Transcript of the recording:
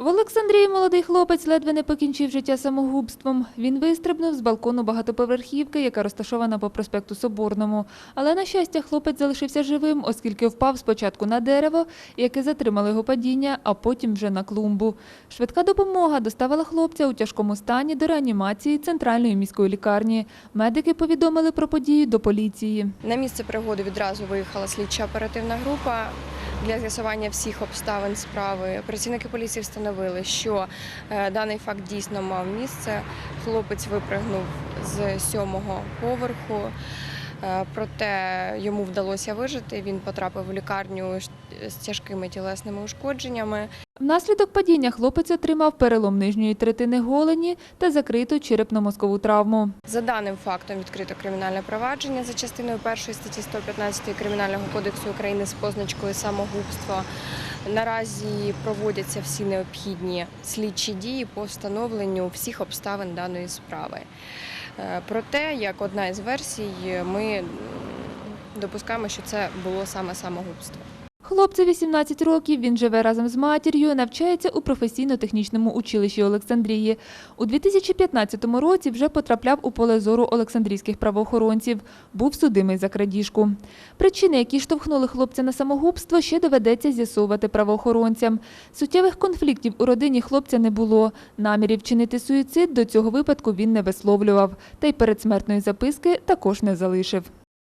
В Олександрії молодий хлопець ледве не покінчив життя самогубством. Він вистрибнув з балкону багатоповерхівки, яка розташована по проспекту Соборному. Але, на щастя, хлопець залишився живим, оскільки впав спочатку на дерево, яке затримало його падіння, а потім вже на клумбу. Швидка допомога доставила хлопця у тяжкому стані до реанімації центральної міської лікарні. Медики повідомили про подію до поліції. На місце пригоди відразу виїхала слідча оперативна група для з'ясування всіх обставин справи. Працівники поліції встановили, що е, даний факт дійсно мав місце. Хлопець випригнув з сьомого поверху. е, Проте йому вдалося вижити. Він потрапив в лікарню з тяжкими тілесними ушкодженнями. Внаслідок падіння хлопець отримав перелом нижньої третини голені та закриту черепно-мозкову травму. За даним фактом відкрито кримінальне провадження за частиною першої статті 115 Кримінального кодексу України з позначкою самогубство. Наразі проводяться всі необхідні слідчі дії по встановленню всіх обставин даної справи. Е, Проте, як одна із версій, ми допускаємо, що це було саме самогубство. Хлопцю 18 років, він живе разом з матір'ю, навчається у професійно-технічному училищі Олександрії. У 2015 році вже потрапляв у поле зору олександрійських правоохоронців. Був судимий за крадіжку. Причини, які штовхнули хлопця на самогубство, ще доведеться з'ясовувати правоохоронцям. Суттєвих конфліктів у родині хлопця не було. Намірів вчинити суїцид до цього випадку він не висловлював. Та й передсмертної записки також не залишив.